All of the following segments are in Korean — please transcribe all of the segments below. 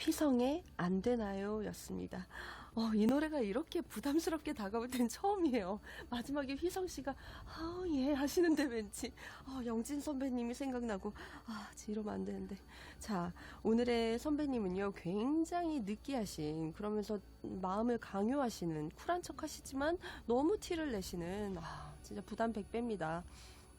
휘성의 안 되나요? 였습니다. 어, 이 노래가 이렇게 부담스럽게 다가올 땐 처음이에요. 마지막에 휘성 씨가, 아, 예, 하시는데 왠지, 어, 영진 선배님이 생각나고, 아, 이러면 안 되는데. 자, 오늘의 선배님은요, 굉장히 느끼하신, 그러면서 마음을 강요하시는, 쿨한 척 하시지만 너무 티를 내시는, 아, 진짜 부담 100배입니다.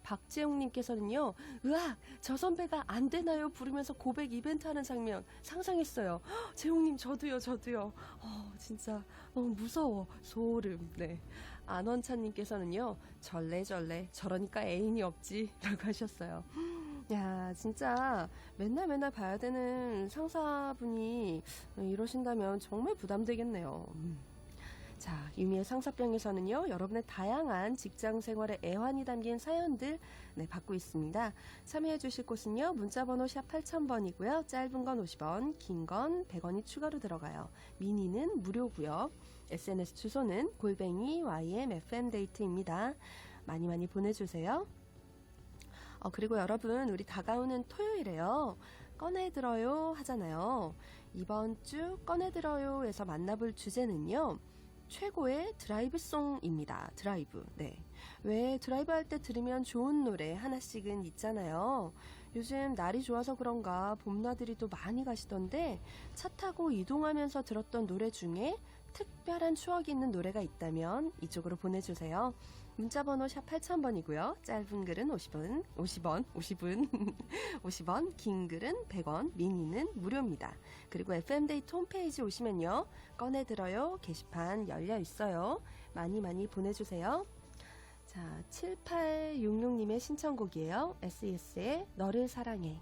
박재홍님께서는요, 으악! 저 선배가 안 되나요? 부르면서 고백 이벤트 하는 장면 상상했어요. 헉, 재홍님, 저도요, 저도요. 어, 진짜 너무 무서워. 소름. 네. 안원찬님께서는요, 절레절레, 저러니까 애인이 없지. 라고 하셨어요. 야, 진짜 맨날 맨날 봐야 되는 상사분이 이러신다면 정말 부담되겠네요. 음. 자, 유미의 상사병에서는요, 여러분의 다양한 직장 생활의 애환이 담긴 사연들, 네, 받고 있습니다. 참여해 주실 곳은요, 문자번호 샵 8000번이고요, 짧은 건 50원, 긴 건 100원이 추가로 들어가요. 미니는 무료고요 SNS 주소는 골뱅이 ymfm데이트입니다. 많이 많이 보내주세요. 어, 그리고 여러분, 우리 다가오는 토요일에요. 꺼내들어요 하잖아요. 이번 주 꺼내들어요에서 만나볼 주제는요. 최고의 드라이브송입니다. 드라이브. 네. 왜 드라이브 할 때 들으면 좋은 노래 하나씩은 있잖아요. 요즘 날이 좋아서 그런가 봄나들이 또 많이 가시던데 차 타고 이동하면서 들었던 노래 중에 특별한 추억이 있는 노래가 있다면 이쪽으로 보내주세요. 문자번호 샵 8000번이고요. 짧은 글은 50원, 50원, 50원, 50원, 긴 글은 100원, 미니는 무료입니다. 그리고 FM데이트 홈페이지 오시면요. 꺼내들어요. 게시판 열려 있어요. 많이 많이 보내주세요. 자, 7866님의 신청곡이에요. SES의 너를 사랑해.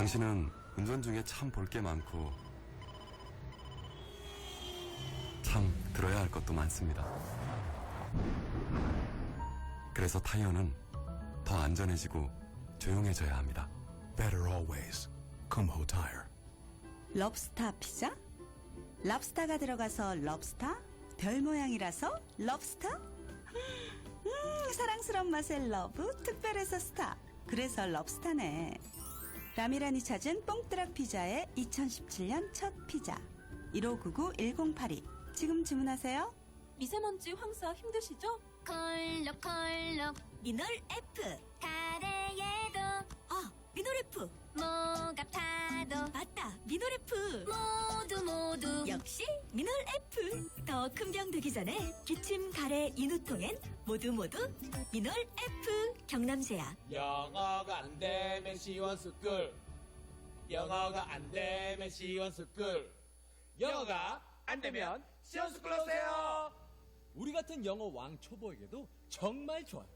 당신은 운전 중에 참 볼 게 많고 참 들어야 할 것도 많습니다. 그래서 타이어는 더 안전해지고 조용해져야 합니다. Better always. Kumho Tire. 럽스타 피자? 럽스타가 들어가서 럽스타? 별 모양이라서 럽스타? 음, 사랑스러운 맛의 러브, 특별해서 스타. 그래서 럽스타네. 라미란이 찾은 뽕뜨락 피자의 2017년 첫 피자. 1599-1082. 지금 주문하세요. 미세먼지 황사 힘드시죠? 컬럭 미놀 F 가래에도 아 미놀 F 목 아파도 맞다 미놀 F. 모두 모두. 역시 미놀 F. 더 큰 병 되기 전에 기침 가래 인후통엔 모두 모두 미놀 F 경남제약 영어가 안 되면 시원스쿨. 영어가 안 되면 시원스쿨. 영어가 안 되면 시원스쿨 오세요. 우리 같은 영어 왕 초보에게도 정말 좋아요.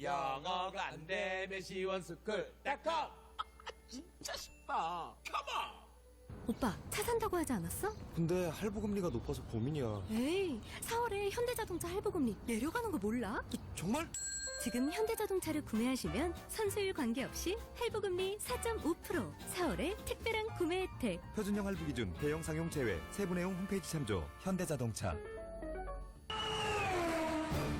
영어가 안 되면 시원스쿨 닷컴. 아, 진짜 쉽다 컴온 오빠 차 산다고 하지 않았어? 근데 할부금리가 높아서 고민이야. 에이 4월에 현대자동차 할부금리 내려가는 거 몰라? 정말? 지금 현대자동차를 구매하시면 선수율 관계없이 할부금리 4.5% 4월에 특별한 구매 혜택 표준형 할부 기준 대형 상용 제외 세부 내용 홈페이지 참조 현대자동차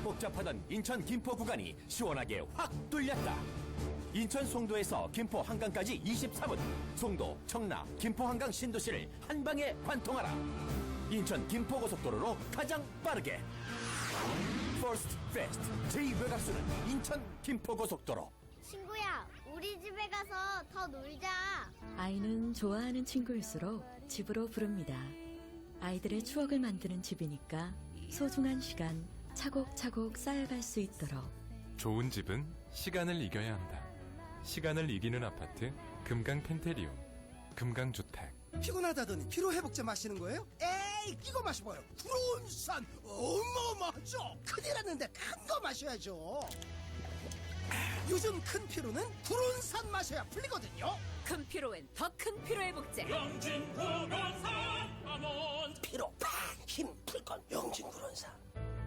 복잡하던 인천 김포 구간이 시원하게 확 뚫렸다. 인천 송도에서 김포 한강까지 23분, 송도, 청라, 김포 한강 신도시를 한 방에 관통하라. 인천 김포 고속도로로 가장 빠르게. First Fast 제2외곽수는 인천 김포 고속도로. 친구야 우리 집에 가서 더 놀자 아이는 좋아하는 친구일수록 집으로 부릅니다. 아이들의 추억을 만드는 집이니까 소중한 시간 차곡차곡 쌓여갈 수 있도록 좋은 집은 시간을 이겨야 한다. 시간을 이기는 아파트 금강 펜테리움 금강주택. 피곤하다더니 피로회복제 마시는 거예요? 에이 이거 마셔봐요. 구론산 어마어마하죠? 큰일 났는데 큰 거 마셔야죠. 요즘 큰 피로는 구론산 마셔야 풀리거든요. 큰 피로엔 더 큰 피로회복제. 피로 팍힘풀건 영진 구론산.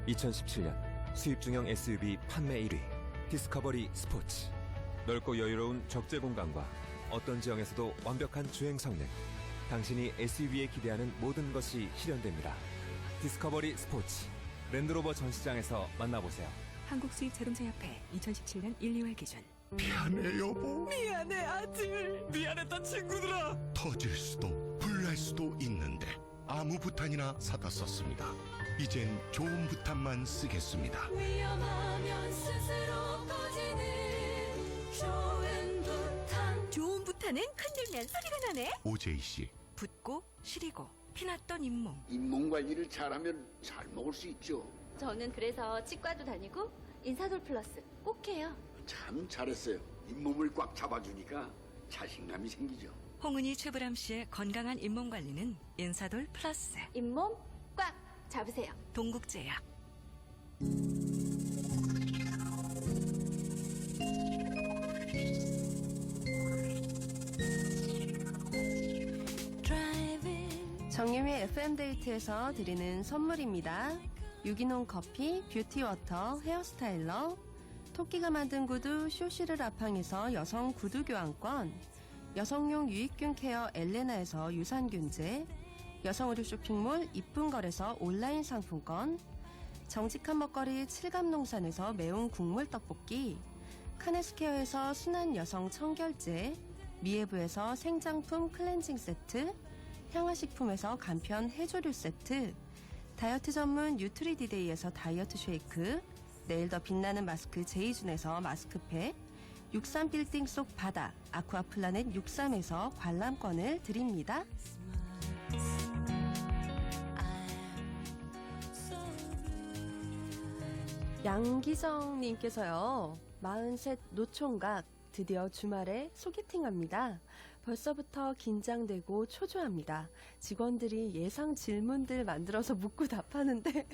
2017년 수입 중형 SUV 판매 1위 디스커버리 스포츠 넓고 여유로운 적재 공간과 어떤 지형에서도 완벽한 주행 성능 당신이 SUV에 기대하는 모든 것이 실현됩니다 디스커버리 스포츠 랜드로버 전시장에서 만나보세요 한국 수입 자동차협회 2017년 1, 2월 기준 미안해 여보. 미안해 아들 미안했다 친구들아. 터질 수도 불날 수도 있는데 아무 부탄이나 사다 썼습니다. 이젠 좋은 부탄만 쓰겠습니다. 위험하면 스스로 꺼지는 좋은 부탄 좋은 부탄은 흔들면 소리가 나네 오제이 씨. 붓고 시리고 피났던 잇몸 잇몸 관리를 잘하면 잘 먹을 수 있죠. 저는 그래서 치과도 다니고 인사돌 플러스 꼭 해요 참 잘했어요. 잇몸을 꽉 잡아주니까 자신감이 생기죠. 홍은희 최불암 씨의 건강한 잇몸 관리는 인사돌 플러스 잇몸 꽉 잡으세요 동국제약 정유미 FM데이트에서 드리는 선물입니다. 유기농 커피, 뷰티워터, 헤어스타일러, 토끼가 만든 구두 쇼시르 라팡에서 여성 구두 교환권, 여성용 유익균 케어 엘레나에서 유산균제, 여성 의류 쇼핑몰 이쁜걸에서 온라인 상품권, 정직한 먹거리 칠감농산에서 매운 국물 떡볶이, 카네스케어에서 순한 여성 청결제, 미에브에서 생장품 클렌징 세트, 향화식품에서 간편 해조류 세트, 다이어트 전문 뉴트리디데이에서 다이어트 쉐이크, 내일 더 빛나는 마스크 제이준에서 마스크팩, 63 빌딩 속 바다 아쿠아플라넷 63에서 관람권을 드립니다. 양기정님께서요, 43 노총각 드디어 주말에 소개팅합니다. 벌써부터 긴장되고 초조합니다. 직원들이 예상 질문들 만들어서 묻고 답하는데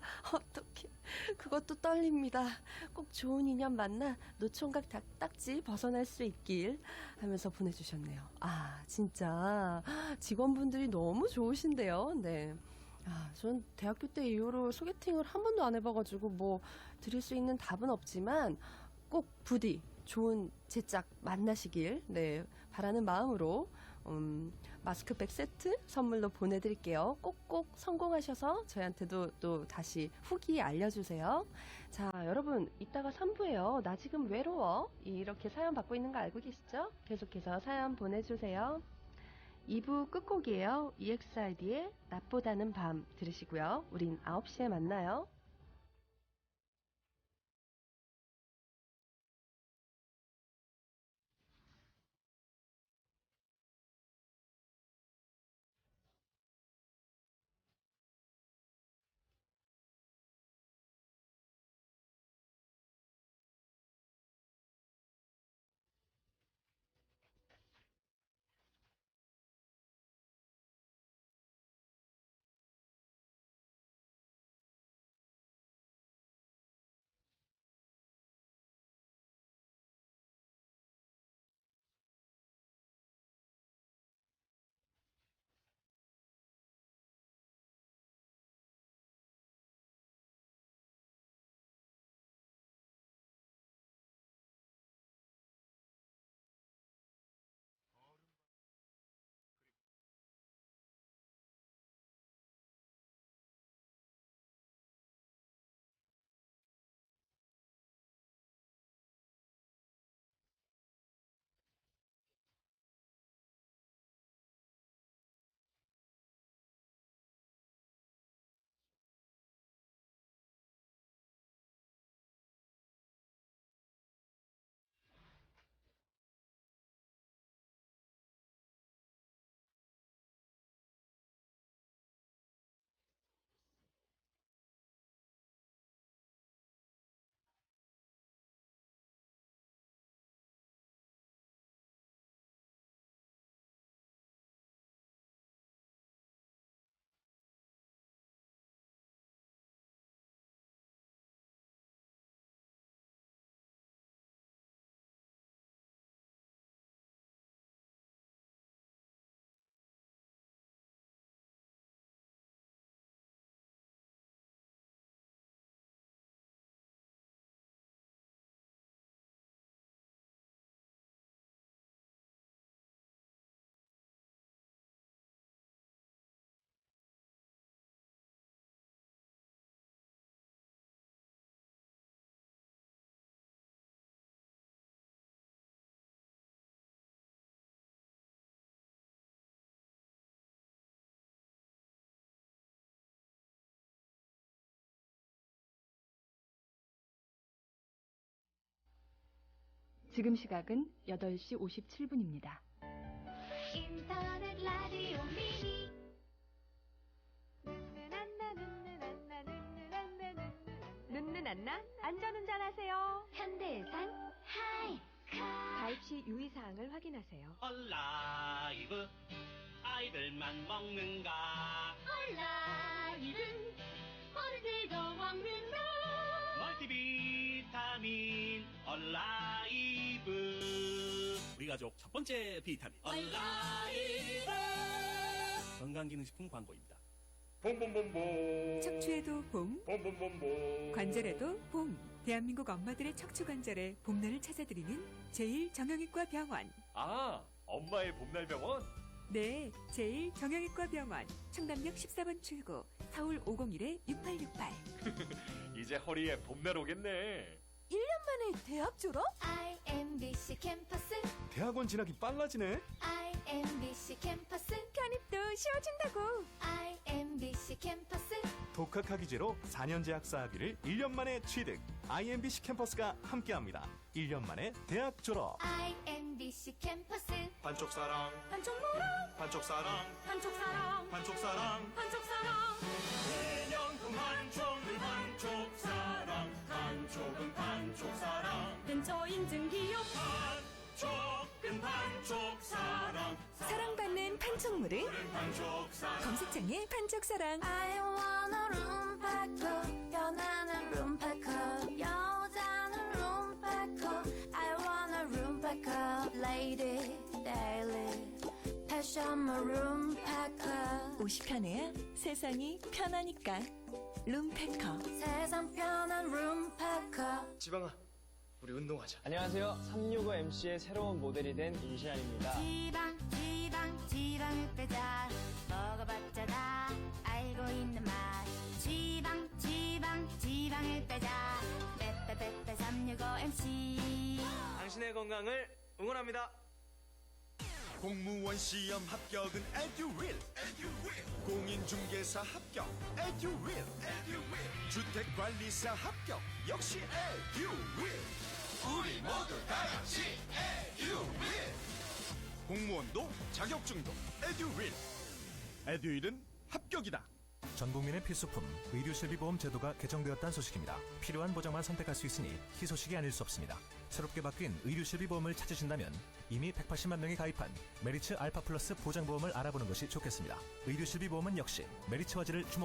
어떻게 그것도 떨립니다. 꼭 좋은 인연 만나 노총각 닭, 딱지 벗어날 수 있길 하면서 보내주셨네요. 아, 진짜 직원분들이 너무 좋으신데요. 네. 아, 전 대학교 때 이후로 소개팅을 한 번도 안 해봐가지고 뭐 드릴 수 있는 답은 없지만 꼭 부디 좋은 제짝 만나시길 네 바라는 마음으로 음, 마스크팩 세트 선물로 보내드릴게요. 꼭꼭 성공하셔서 저희한테도 또 다시 후기 알려주세요. 자, 여러분, 이따가 3부에요. 나 지금 외로워. 이렇게 사연 받고 있는 거 알고 계시죠? 계속해서 사연 보내주세요. 2부 끝곡이에요. EXID의 낮보다는 밤 들으시고요. 우린 9시에 만나요. 지금 시각은 8시 57분입니다. 인터넷 라디오 미니 눈는 안나 안전운전 하세요. 현대해상 하이카 가입 시 유의사항을 확인하세요. 얼라이브 아이들만 먹는가 얼라이브 어른들도 먹는다 멀티비타민 얼라이브 가족 첫 번째 비타민 얼라이브 건강기능식품 광고입니다 척추에도 봄, 관절에도 봄. 대한민국 엄마들의 척추 관절에 봄날을 찾아드리는 제일 정형외과 병원. 아, 엄마의 봄날 병원? 네, 제일 정형외과 병원. 청담역 14번 출구. 서울 501-6868. 이제 허리에 봄날 오겠네. 1년 만에 대학 졸업? IMBC 캠퍼스 대학원 진학이 빨라지네. IMBC 캠퍼스 편입도 쉬워진다고 IMBC 캠퍼스 독학하기 제로 4년제 학사 학위를 1년 만에 취득. IMBC 캠퍼스가 함께합니다. 1년 만에 대학 졸업. IMBC 캠퍼스 반쪽 사랑, 한쪽 모랑 반쪽 사랑, 한쪽 사랑 반쪽 사랑. 한쪽 사랑 기념품 한쪽은 한쪽 사랑 한쪽은 반쪽 사랑 벤처 인증 기업 조금 반쪽 사랑 사랑받는 판촉물은 검색창에 판촉 사랑 I want a room packer 연하는 room packer 여자는 room packer I want a room packer lady daily passion my room packer 옷이 편해야 세상이 편하니까 룸패커 세상 편한 packer 지방아, 우리 운동하자. 안녕하세요. 365MC의 새로운 모델이 된 임시안입니다. 지방 지방 지방을 빼자 먹어봤자 다 알고 있는 맛 지방 지방 지방을 빼자 빼빼빼빼 365MC 당신의 건강을 응원합니다. 공무원 시험 합격은 에듀윌. 공인중개사 합격 에듀윌. 주택관리사 합격 역시 에듀윌. 우리 모두 다 같이 에듀윌. 공무원도 자격증도 에듀윌. 에듀윌은 합격이다. 전 국민의 필수품 의료실비보험 제도가 개정되었다는 소식입니다. 필요한 보장만 선택할 수 있으니 희소식이 아닐 수 없습니다. 새롭게 바뀐 의료실비보험을 찾으신다면 이미 180만 명이 가입한 메리츠 알파 플러스 보장보험을 알아보는 것이 좋겠습니다. 의료실비보험은 역시 메리츠 화질을 주목